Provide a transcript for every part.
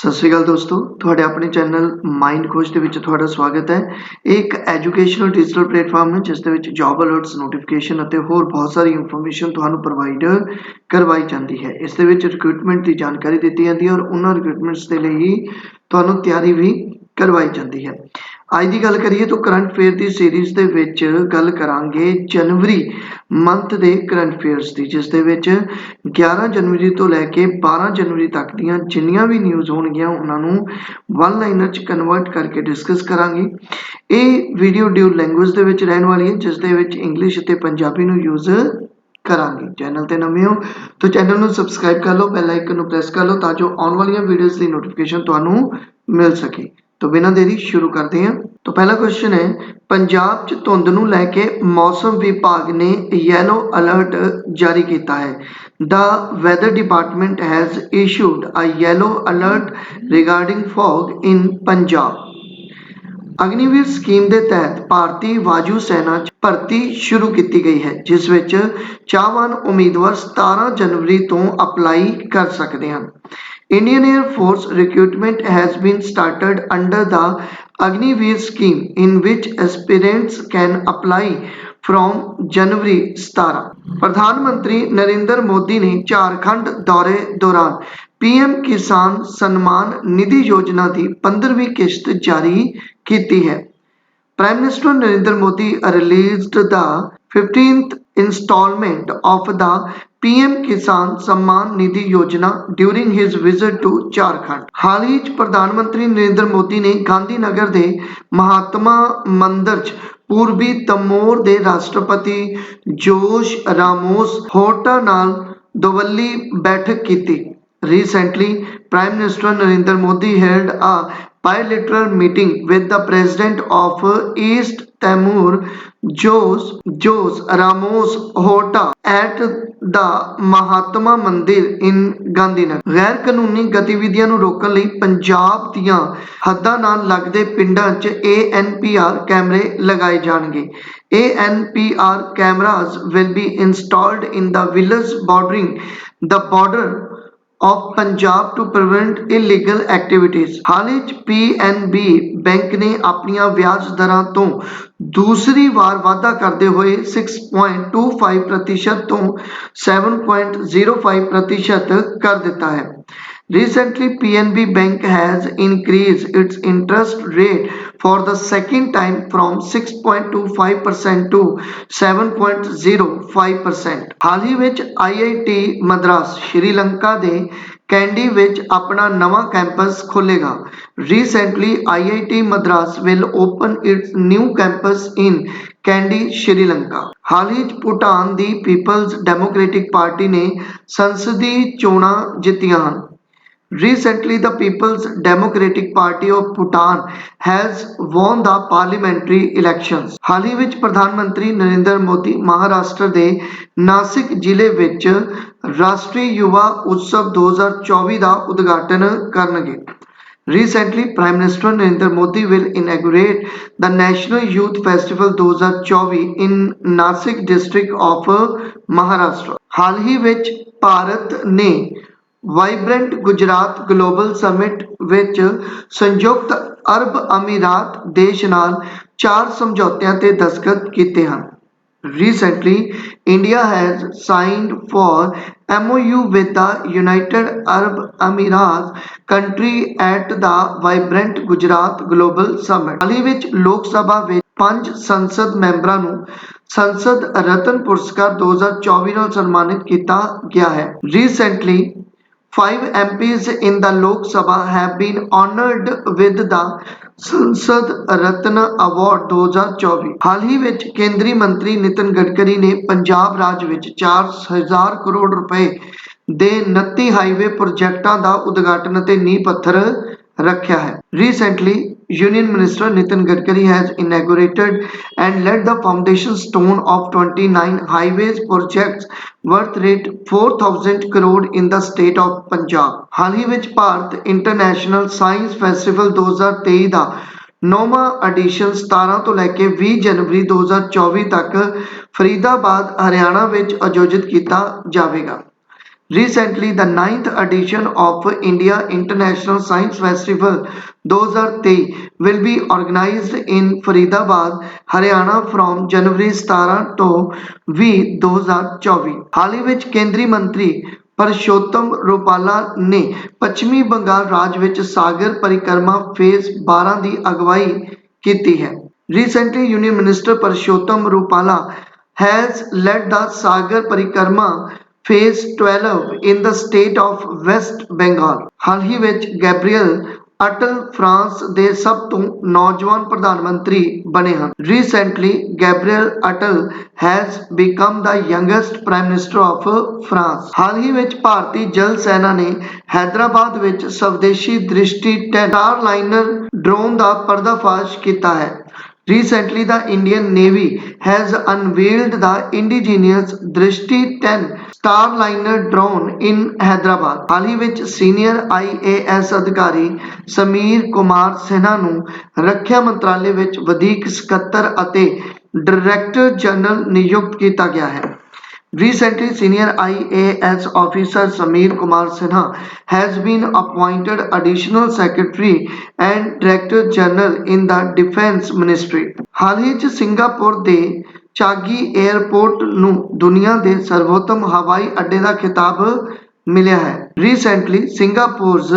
ਸਤਿ ਸ਼੍ਰੀ ਅਕਾਲ ਦੋਸਤੋ, ਤੁਹਾਡੇ ਆਪਣੇ ਚੈਨਲ ਮਾਈਂਡ ਖੋਜ ਦੇ ਵਿੱਚ ਤੁਹਾਡਾ ਸਵਾਗਤ ਹੈ। ਇਹ ਇੱਕ ਐਜੂਕੇਸ਼ਨਲ ਡਿਜੀਟਲ ਪਲੇਟਫਾਰਮ ਹੈ, ਜਿਸ ਦੇ ਵਿੱਚ ਜੌਬ ਅਲਰਟਸ ਨੋਟੀਫਿਕੇਸ਼ਨ ਅਤੇ ਹੋਰ ਬਹੁਤ ਸਾਰੀ ਇਨਫੋਰਮੇਸ਼ਨ ਤੁਹਾਨੂੰ ਪ੍ਰੋਵਾਈਡ ਕਰਵਾਈ ਜਾਂਦੀ ਹੈ। ਇਸ ਦੇ ਵਿੱਚ ਰਿਕਰੂਟਮੈਂਟ ਦੀ ਜਾਣਕਾਰੀ ਦਿੱਤੀ ਜਾਂਦੀ ਹੈ ਔਰ ਉਹਨਾਂ ਰਿਕਰੂਟਮੈਂਟਸ ਦੇ ਲਈ ਹੀ ਤੁਹਾਨੂੰ ਤਿਆਰੀ ਵੀ ਕਰਵਾਈ ਜਾਂਦੀ ਹੈ। ਅੱਜ ਦੀ ਗੱਲ ਕਰੀਏ ਤਾਂ ਕਰੰਟ ਅਫੇਅਰ ਦੀ ਸੀਰੀਜ਼ ਦੇ ਵਿੱਚ ਗੱਲ ਕਰਾਂਗੇ ਜਨਵਰੀ ਮੰਥ ਦੇ ਕਰੰਟ ਅਫੇਅਰਸ ਦੀ, ਜਿਸ ਦੇ ਵਿੱਚ 11 ਜਨਵਰੀ ਤੋਂ ਲੈ ਕੇ 12 ਜਨਵਰੀ ਤੱਕ ਦੀਆਂ ਜਿੰਨੀਆਂ ਵੀ ਨਿਊਜ਼ ਹੋਣਗੀਆਂ, ਉਹਨਾਂ ਨੂੰ ਵਨ ਲਾਈਨਰ ਚ ਕਨਵਰਟ ਕਰਕੇ ਡਿਸਕਸ ਕਰਾਂਗੇ। ਇਹ ਵੀਡੀਓ ਡਿਊ ਲੈਂਗੁਏਜ ਦੇ ਵਿੱਚ ਰਹਿਣ ਵਾਲੀ ਹੈ, ਜਿਸ ਦੇ ਵਿੱਚ ਇੰਗਲਿਸ਼ ਅਤੇ ਪੰਜਾਬੀ ਨੂੰ ਯੂਜ਼ ਕਰਾਂਗੇ। ਚੈਨਲ ਤੇ ਨਵੇਂ ਹੋ ਤਾਂ ਚੈਨਲ ਨੂੰ ਸਬਸਕ੍ਰਾਈਬ ਕਰ ਲਓ ਬੈਲ ਆਈਕਨ ਨੂੰ ਪ੍ਰੈਸ ਕਰ ਲਓ, ਤਾਂ ਜੋ ਆਉਣ ਵਾਲੀਆਂ ਵੀਡੀਓਜ਼ ਦੀ ਨੋਟੀਫਿਕੇਸ਼ਨ ਤੁਹਾਨੂੰ ਮਿਲ ਸਕੇ। ਤਾਂ ਬਿਨਾਂ ਦੇਰੀ ਸ਼ੁਰੂ ਕਰਦੇ ਹਾਂ। ਤਾਂ ਪਹਿਲਾ ਕੁਐਸਚਨ ਹੈ, ਪੰਜਾਬ 'ਚ ਧੁੰਦ ਨੂੰ ਲੈ ਕੇ ਮੌਸਮ ਵਿਭਾਗ ਨੇ ਯੈਲੋ ਅਲਰਟ ਜਾਰੀ ਕੀਤਾ ਹੈ। The weather department has issued a yellow alert regarding fog in Punjab. Agniveer scheme ਦੇ ਤਹਿਤ ਭਾਰਤੀ ਵਾਯੂ ਸੈਨਾ 'ਚ ਭਰਤੀ ਸ਼ੁਰੂ ਕੀਤੀ ਗਈ ਹੈ, ਜਿਸ ਵਿੱਚ ਚਾਹਵਾਨ ਉਮੀਦਵਾਰ 17 ਜਨਵਰੀ ਤੋਂ ਅਪਲਾਈ ਕਰ ਸਕਦੇ ਹਨ। Indian Air Force recruitment has been started under the Agniveer scheme in which aspirants can apply from January 17 ਪ੍ਰਧਾਨ ਮੰਤਰੀ ਨਰਿੰਦਰ ਮੋਦੀ ਨੇ ਝਾਰਖੰਡ ਦੌਰੇ ਦੌਰਾਨ ਪੀਐਮ ਕਿਸਾਨ ਸਨਮਾਨ ਨਿਧੀ ਯੋਜਨਾ ਦੀ 15ਵੀਂ ਕਿਸ਼ਤ ਜਾਰੀ ਕੀਤੀ ਹੈ Prime Minister Narendra Modi released the 15th installment of the PM Kisan Samman Nidhi Yojana during his visit to Jharkhand. ਹਾਲ ਹੀ 'ਚ ਪ੍ਰਧਾਨ ਮੰਤਰੀ ਨਰਿੰਦਰ ਮੋਦੀ ਨੇ ਗਾਂਧੀ ਨਗਰ ਦੇ ਮਹਾਤਮਾ ਮੰਦਰ 'ਚ ਪੂਰਬੀ ਤਮੋਰ ਦੇ ਰਾਸ਼ਟਰਪਤੀ ਜੋਸ਼ ਰਾਮੋਸ ਹੋਰਟਾ ਨਾਲ ਦਵੱਲੀ ਬੈਠਕ ਕੀਤੀ Recently, Prime Minister Narendra Modi held a bilateral meeting with the President of East Timor, Jose, Jose Ramos Horta, at the Mahatma Mandir in Gandhinagar. ਗੈਰ ਕਾਨੂੰਨੀ ਗਤੀਵਿਧੀਆਂ ਨੂੰ ਰੋਕਣ ਲਈ ਪੰਜਾਬ ਦੀਆਂ ਹੱਦਾਂ ਨਾਲ ਲੱਗਦੇ ਪਿੰਡਾਂ 'ਚ ANPR ਕੈਮਰੇ ਲਗਾਏ ਜਾਣਗੇ ANPR cameras will be installed in the villages bordering the border of Punjab to prevent illegal activities. ਹਾਲ ਹੀ 'ਚ ਬੈਂਕ ਨੇ ਆਪਣੀਆਂ ਵਿਆਜ ਦਰਾਂ ਤੋਂ ਦੂਸਰੀ ਵਾਰ ਵਾਧਾ ਕਰਦੇ ਹੋਏ 6.25% ਪ੍ਰਤੀਸ਼ਤ ਤੋਂ 7.05% ਪ੍ਰਤੀਸ਼ਤ ਕਰ ਦਿੱਤਾ ਹੈ। Recently, PNB Bank has increased its interest rate for the second time from 6.25% to 7.05%. ਹਾਲ ਹੀ ਵਿੱਚ IIT ਮਦਰਾਸ ਸ਼੍ਰੀਲੰਕਾ ਦੇ ਕੈਂਡੀ ਵਿੱਚ ਆਪਣਾ ਨਵਾਂ ਕੈਂਪਸ ਖੋਲੇਗਾ Recently, IIT Madras will open its new campus in Kandy Sri Lanka ਹਾਲ ਹੀ 'ਚ ਭੂਟਾਨ ਦੀ ਪੀਪਲਜ਼ ਡੈਮੋਕ੍ਰੈਟਿਕ ਪਾਰਟੀ ਨੇ ਸੰਸਦੀ ਚੋਣਾਂ ਜਿੱਤੀਆਂ ਹਨ Recently, the People's Democratic Party of Bhutan has won the parliamentary elections. ਹਾਲ ਹੀ ਵਿੱਚ ਪ੍ਰਧਾਨ ਮੰਤਰੀ ਨਰਿੰਦਰ ਮੋਦੀ ਮਹਾਰਾਸ਼ਟਰ ਦੇ ਨਾਸਿਕ ਜ਼ਿਲ੍ਹੇ ਵਿੱਚ ਰਾਸ਼ਟਰੀ ਯੁਵਾ ਉਤਸਵ 2024 ਦਾ ਉਦਘਾਟਨ ਕਰਨਗੇ Recently, Prime Minister Narendra Modi will inaugurate the National Youth Festival 2024 in Nasik district of Maharashtra. ਹਾਲ ਹੀ ਵਿੱਚ ਭਾਰਤ ਨੇ ਵਾਈਬ੍ਰੈਂਟ ਗੁਜਰਾਤ ਗਲੋਬਲ ਸਮਿਟ ਵਿੱਚ ਸੰਯੁਕਤ ਅਰਬ ਅਮੀਰਾਤ ਦੇਸ਼ ਨਾਲ ਚਾਰ ਸਮਝੌਤਿਆਂ ਤੇ ਦਸਤਖਤ ਕੀਤੇ ਹਨ Recently, India has signed for MOU with the United Arab Emirates country at the Vibrant Gujarat Global Summit. ਹਾਲ ਹੀ ਵਿੱਚ ਲੋਕ ਸਭਾ ਵਿੱਚ ਪੰਜ ਸੰਸਦ ਮੈਂਬਰਾਂ ਨੂੰ ਸੰਸਦ ਰਤਨ ਪੁਰਸਕਾਰ 2024 ਨਾਲ ਸਨਮਾਨਿਤ ਕੀਤਾ ਗਿਆ ਹੈ Recently, Five MPs in the Lok Sabha have been honored with the ਸੰਸਦ ਰਤਨ ਅਵਾਰਡ 2024 ਹਾਲ ਹੀ ਵਿੱਚ ਕੇਂਦਰੀ ਮੰਤਰੀ ਨਿਤਨ ਗਡਕਰੀ ਨੇ ਪੰਜਾਬ ਰਾਜ ਵਿੱਚ 4000 ਕਰੋੜ ਰੁਪਏ ਦੇ 29 ਹਾਈਵੇ ਪ੍ਰੋਜੈਕਟਾਂ ਦਾ ਉਦਘਾਟਨ ਅਤੇ ਨੀਂਹ ਪੱਥਰ ਰੱਖਿਆ ਹੈ recently Union Minister Nitin Gadkari has inaugurated and laid the foundation stone of 29 highways projects worth rate 4000 crore in the state of Punjab. ਹਾਲ ਹੀ ਵਿੱਚ ਭਾਰਤ ਇੰਟਰਨੈਸ਼ਨਲ ਸਾਇੰਸ ਫੈਸਟੀਵਲ 2023 ਦਾ ਨੌਵਾਂ ਐਡੀਸ਼ਨ 17 ਤੋਂ ਲੈ ਕੇ 20 ਜਨਵਰੀ 2024 ਤੱਕ ਫਰੀਦਾਬਾਦ ਹਰਿਆਣਾ ਵਿੱਚ ਆਯੋਜਿਤ ਕੀਤਾ ਜਾਵੇਗਾ Recently, the ninth edition of India International Science Festival 2023 will be organized in Faridabad, Haryana from January 17 ਤੋਂ 20 2024 ਹਾਲ ਹੀ ਵਿੱਚ ਕੇਂਦਰੀ ਮੰਤਰੀ ਪਰਸ਼ੋਤਮ ਰੂਪਾਲਾ ਨੇ ਪੱਛਮੀ ਬੰਗਾਲ ਰਾਜ ਵਿੱਚ ਸਾਗਰ ਪਰਿਕਰਮਾ ਫੇਜ਼ 12 ਦੀ ਅਗਵਾਈ ਕੀਤੀ ਹੈ Recently, Union Minister Parshottam Rupala has led the Sagar Parikrama Phase 12 in the state of West Bengal. ਹਾਲ ਹੀ ਵਿੱਚ ਗੈਬਰੀਅਲ ਅਟਲ ਫਰਾਂਸ ਦੇ ਸਭ ਤੋਂ ਨੌਜਵਾਨ ਪ੍ਰਧਾਨ ਮੰਤਰੀ ਬਣੇ ਹਨ। Recently Gabriel Attal has become the youngest prime minister of France ਹਾਲ ਹੀ ਵਿੱਚ ਭਾਰਤੀ ਜਲ ਸੈਨਾ ਨੇ ਹੈਦਰਾਬਾਦ ਵਿੱਚ ਸਵਦੇਸ਼ੀ ਦ੍ਰਿਸ਼ਟੀ 10 ਲਾਈਨਰ ਡਰੋਨ ਦਾ ਪਰਦਾਫਾਸ਼ ਕੀਤਾ ਹੈ। Recently, the Indian Navy has unveiled the indigenous Drishti 10 Starliner drone in Hyderabad. ਹਾਲ ਹੀ ਵਿੱਚ ਸੀਨੀਅਰ IAS ਅਧਿਕਾਰੀ ਸਮੀਰ ਕੁਮਾਰ ਸਿਨਹਾ ਨੂੰ ਰੱਖਿਆ ਮੰਤਰਾਲੇ ਵਿੱਚ ਵਧੀਕ ਸਕੱਤਰ ਅਤੇ ਡਾਇਰੈਕਟਰ ਜਨਰਲ ਨਿਯੁਕਤ ਕੀਤਾ ਗਿਆ ਹੈ Recently, senior IAS officer Sameer Kumar Sinha has been appointed additional secretary and director general in the defense ministry. ਹਾਲ ਹੀ 'ਚ ਸਿੰਗਾਪੁਰ ਦੇ ਚਾਗੀ 에ਅਰਪੋਰਟ ਨੂੰ ਦੁਨੀਆ ਦੇ ਸਰਵੋਤਮ ਹਵਾਈ ਅੱਡੇ ਦਾ ਖਿਤਾਬ ਮਿਲਿਆ ਹੈ Recently, Singapore's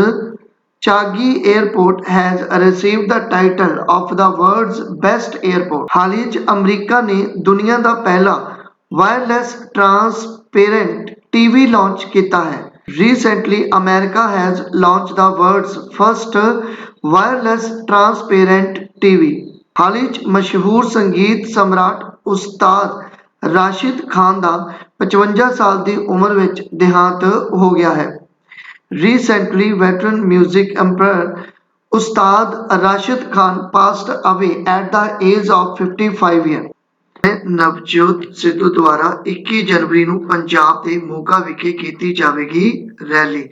Changi Airport has received the title of the world's best airport. ਹਾਲ ਹੀ 'ਚ ਅਮਰੀਕਾ ਨੇ ਦੁਨੀਆ ਦਾ ਪਹਿਲਾ ਵਾਇਰਲੈਸ ਟਰਾਂਸਪੇਰੈਂਟ ਟੀਵੀ ਲਾਂਚ ਕੀਤਾ ਹੈ Recently, America has launched the world's first wireless transparent TV. ਹਾਲ ਹੀ 'ਚ ਮਸ਼ਹੂਰ ਸੰਗੀਤ ਸਮਰਾਟ ਉਸਤਾਦ ਰਾਸ਼ਿਦ ਖਾਨ ਦਾ 55 ਸਾਲ ਦੀ ਉਮਰ ਵਿੱਚ ਦੇਹਾਂਤ ਹੋ ਗਿਆ ਹੈ Recently, veteran music emperor Ustad Rashid Khan passed away at the age of 55 years. Navjot Sidhu ਦੁਆਰਾ 21 ਜਨਵਰੀ ਨੂੰ ਪੰਜਾਬ ਦੇ ਮੋਗਾ ਵਿਖੇ ਕੀਤੀ ਜਾਵੇਗੀ rally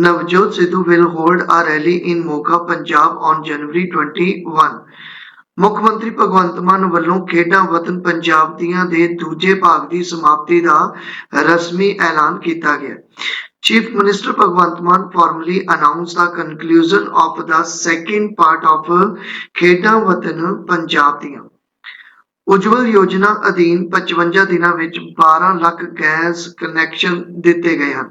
Navjot Sidhu will hold a rally in Moga Punjab on January 21 ਮੁੱਖ ਮੰਤਰੀ ਭਗਵੰਤ ਮਾਨ ਵੱਲੋਂ ਖੇਡਾਂ ਵਤਨ ਪੰਜਾਬ ਦੀਆਂ ਦੇ ਦੂਜੇ ਭਾਗ ਦੀ ਸਮਾਪਤੀ ਦਾ ਰਸਮੀ ਐਲਾਨ ਕੀਤਾ ਗਿਆ Chief Minister Bhagwant Mann formally announced the conclusion of the second part of Kheda Vatan Punjab Diyam. ਉਜਵਲ ਯੋਜਨਾ ਅਧੀਨ 55 ਦਿਨਾਂ ਵਿੱਚ 12 ਲੱਖ ਗੈਸ ਕਨੈਕਸ਼ਨ ਦਿੱਤੇ ਗਏ ਹਨ।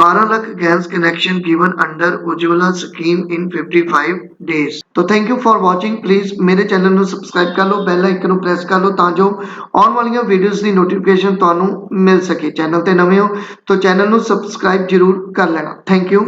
12 lakh gas connection given under Ujjwala scheme in 55 days ਤੋ thank you for watching please ਮੇਰੇ channel ਨੂੰ ਸਬਸਕ੍ਰਾਈਬ ਕਰ ਲਓ ਬੈਲ ਆਈਕਨ ਨੂੰ ਪ੍ਰੈਸ ਕਰ ਲਓ ਤਾਂ ਜੋ ਆਉਣ ਵਾਲੀਆਂ ਵੀਡੀਓਜ਼ ਦੀ ਨੋਟੀਫਿਕੇਸ਼ਨ ਤੁਹਾਨੂੰ ਮਿਲ ਸਕੇ। ਚੈਨਲ ਤੇ ਨਵੇਂ ਹੋ ਤਾਂ ਚੈਨਲ ਨੂੰ ਸਬਸਕ੍ਰਾਈਬ ਜਰੂਰ ਕਰ ਲੈਣਾ। Thank you